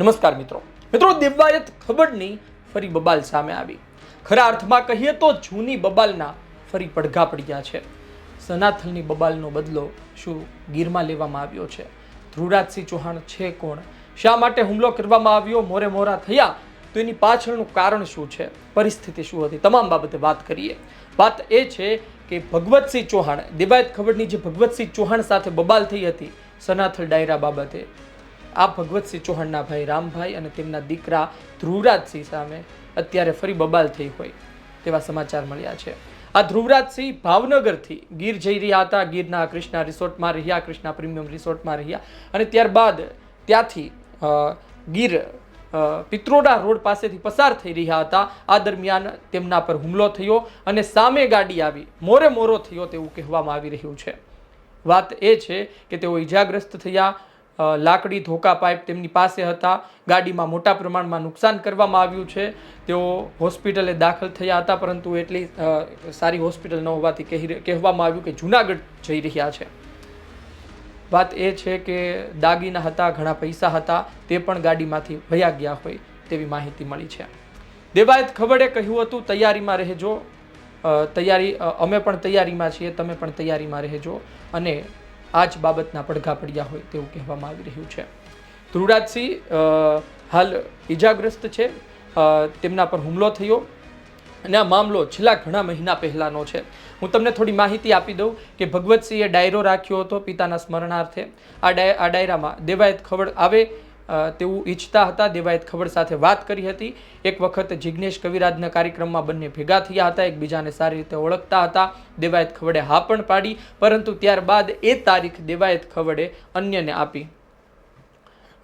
નમસ્કાર મિત્રો. મિત્રો, દેવાયત ખબરની ફરી બબાલ સામે આવી. ખરા અર્થમાં કહીએ તો જૂની બબાલના ફરી પડઘા પડ્યા છે. સનાથલની બબાલનો બદલો શું ગીરમાં લેવામાં આવ્યો છે? ધ્રુવરાજસિંહ ચૌહાણ છે કોણ? શા માટે હુમલો કરવામાં આવ્યો? મોરે મોરા થયા? તો એની પાછળનું કારણ શું છે? પરિસ્થિતિ શું હતી? તમામ બાબતે વાત કરીએ. વાત એ છે કે ભગવતસિંહ ચૌહાણ, દિવાયત ખબરની જે ભગવતસિંહ ચૌહાણ સાથે બબાલ થઈ હતી, સનાથલ ડાયરા બાબતે આ ભગવતસિંહ ચૌહાણના ભાઈ રામભાઈ અને તેમના દીકરા ધ્રુવરાજસિંહ સામે અત્યારે ફરી બબાલ થઈ હોય તેવા સમાચાર મળ્યા છે. આ ધ્રુવરાજસિંહ ભાવનગરથી ગીર જઈ રહ્યા હતા. ગીરના કૃષ્ણા રિસોર્ટમાં રહ્યા, કૃષ્ણા પ્રીમિયમ રિસોર્ટમાં રહ્યા અને ત્યારબાદ ત્યાંથી ગીર પિત્રોડા રોડ પાસેથી પસાર થઈ રહ્યા હતા. આ દરમિયાન તેમના પર હુમલો થયો અને સામે ગાડી આવી. મોરે મોરો થયો તેવું કહેવામાં આવી રહ્યું છે. વાત એ છે કે તેઓ ઈજાગ્રસ્ત થયા લાકડી ધોકા પાઇપ તેમની પાસે હતા. ગાડીમાં મોટા પ્રમાણમાં નુકસાન કરવામાં આવ્યું છે. તેઓ હોસ્પિટલે દાખલ થયા હતા, પરંતુ એટલી સારી હોસ્પિટલ ન હોવાથી કહી કહેવામાં આવ્યું કે જુનાગઢ જઈ રહ્યા છે. વાત એ છે કે દાગીના હતા, ઘણા પૈસા હતા, તે પણ ગાડીમાંથી વયા ગયા હોય તેવી માહિતી મળી છે. દેવાયત ખબરે કહ્યું હતું, તૈયારીમાં રહેજો. તૈયારી અમે પણ તૈયારીમાં છીએ, તમે પણ તૈયારીમાં રહેજો. અને આ જ બાબતના પડઘા પડ્યા હોય તેવું કહેવામાં આવી રહ્યું છે. ધ્રુવરાજસિંહ હાલ ઈજાગ્રસ્ત છે. તેમના પર હુમલો થયો અને આ મામલો છેલ્લા ઘણા મહિના પહેલાંનો છે. હું તમને થોડી માહિતી આપી દઉં કે ભગવતસિંહે ડાયરો રાખ્યો હતો પિતાના સ્મરણાર્થે. આ ડાય, આ ડાયરામાં દેવાયત ખબર આવે તેવું ઈચ્છતા હતા દેવાયત ખબર સાથે વાત કરી હતી. એક વખત જિજ્ઞેશ કવિરાજના કાર્યક્રમમાં બંને ભેગા થયા હતા, એકબીજાને સારી રીતે ઓળખતા હતા. દેવાયત ખવડે હા પણ પાડી, પરંતુ ત્યારબાદ એ તારીખ દેવાયત ખવડે અન્યને આપી.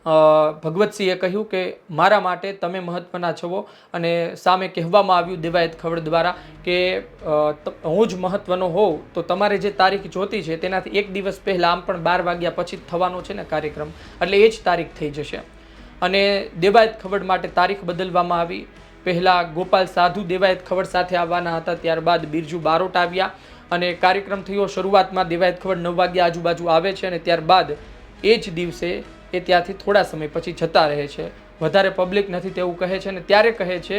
ભગવતસિંહે કહ્યું કે, મારા માટે તમે મહત્ત્વના છો અને સામે કહેવામાં આવ્યું દેવાયત ખવડ દ્વારા કે હું જ મહત્ત્વનો હોઉં, તો તમારે જે તારીખ જોતી છે, તેનાથી એક દિવસ પહેલાં આમ પણ બાર વાગ્યા પછી થવાનો છે ને કાર્યક્રમ. એટલે એ જ તારીખ થઈ જશે. અને દેવાયત ખવડ માટે તારીખ બદલવામાં આવી. પહેલાં ગોપાલ સાધુ દેવાયત ખવડ સાથે આવવાના હતા, ત્યારબાદ બિરજુ બારોટ આવ્યા. અને કાર્યક્રમ થયો, શરૂઆતમાં દેવાયત ખવડ નવ વાગ્યા આજુબાજુ આવે છે અને ત્યારબાદ એ જ દિવસે એ ત્યાંથી થોડા સમય પછી જતા રહે છે. વધારે પબ્લિક નથી તેવું કહે છે અને ત્યારે કહે છે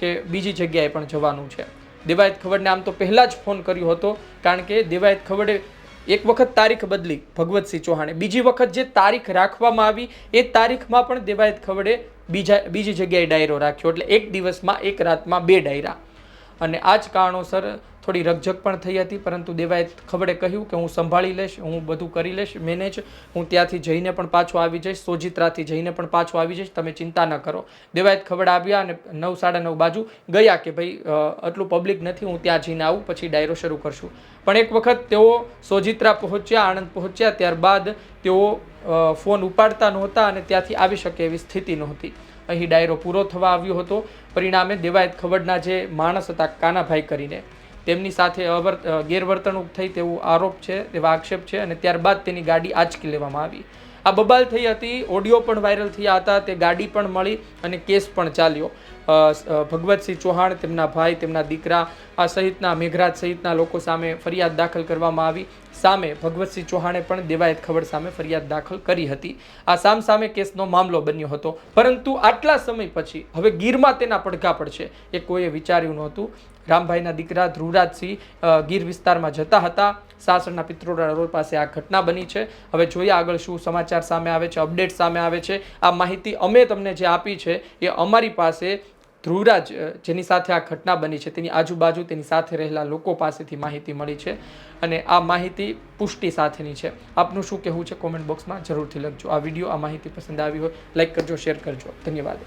કે બીજી જગ્યાએ પણ જવાનું છે. દેવાયત ખવડને આમ તો પહેલાં જ ફોન કર્યો હતો, કારણ કે દેવાયત ખવડે એક વખત તારીખ બદલી ભગવતસિંહ ચૌહાણે. બીજી વખત જે તારીખ રાખવામાં આવી, એ તારીખમાં પણ દેવાયત ખવડે બીજા, બીજી જગ્યાએ ડાયરો રાખ્યો. એટલે એક દિવસમાં, એક રાતમાં બે ડાયરા. અને આ જ કારણોસર થોડી રકઝક પણ થઈ હતી, પરંતુ દેવાયત ખબરે કહ્યું કે હું સંભાળી લઈશ, હું બધું કરી લઈશ, મેનેજ. હું ત્યાંથી જઈને પણ પાછો આવી જઈશ, સોજિત્રાથી જઈને પણ પાછો આવી જઈશ. તમે ચિંતા ન કરો. દેવાયત ખબડ આવ્યા અને નવ સાડા નવ બાજુ ગયા કે ભાઈ આટલું પબ્લિક નથી, હું ત્યાં જઈને આવું, પછી ડાયરો શરૂ કરશું. પણ એક વખત તેઓ સોજિત્રા પહોંચ્યા, આણંદ પહોંચ્યા, ત્યારબાદ તેઓ ફોન ઉપાડતા નહોતા અને ત્યાંથી આવી શકે એવી સ્થિતિ નહોતી. અહીં ડાયરો પૂરો થવા આવ્યો હતો. પરિણામે દેવાયત ખવડના જે માણસ હતા, કાનાભાઈ કરીને, તેમની સાથે અવર ગેરવર્તણૂક થઈ તેવું આરોપ છે, તેવા આક્ષેપ છે અને ત્યારબાદ તેની ગાડી આંચકી લેવામાં આવી. આ બબાલ થઈ હતી, ઓડિયો પણ વાયરલ થયા હતા, તે ગાડી પણ મળી અને કેસ પણ ચાલ્યો. ભગવતસિંહ ચૌહાણ, તેમના ભાઈ, તેમના દીકરા, આ સહિતના મેઘરાજ સહિતના લોકો સામે ફરિયાદ દાખલ કરવામાં આવી. સામે ભગવતસિંહ ચૌહાણે પણ દેવાયત ખબર સામે ફરિયાદ દાખલ કરી હતી. આ સામ સામે કેસનો મામલો બન્યો હતો. પરંતુ આટલા સમય પછી હવે ગીરમાં તેના પડઘા પડશે એ કોઈએ વિચાર્યું નહોતું. રામભાઈના દીકરા ધ્રુવરાજસિંહ ગીર વિસ્તારમાં જતા હતા. સાસણના પિત્રોડા રોડ પાસે આ ઘટના બની છે. હવે જોઈએ આગળ શું સમાચાર સામે આવે છે, અપડેટ સામે આવે છે. આ માહિતી અમે તમને જે આપી છે એ અમારી પાસે ધ્રુવરાજ જેની સાથે આ ઘટના બની છે, તેની આજુબાજુ તેની સાથે રહેલા લોકો પાસેથી માહિતી મળી છે અને આ માહિતી પુષ્ટિ સાથેની છે. આપનું શું કહેવું છે? કોમેન્ટ બોક્સમાં જરૂરથી લખજો. આ વીડિયો આ માહિતી પસંદ આવી હોય લાઈક કરજો શેર કરજો. ધન્યવાદ.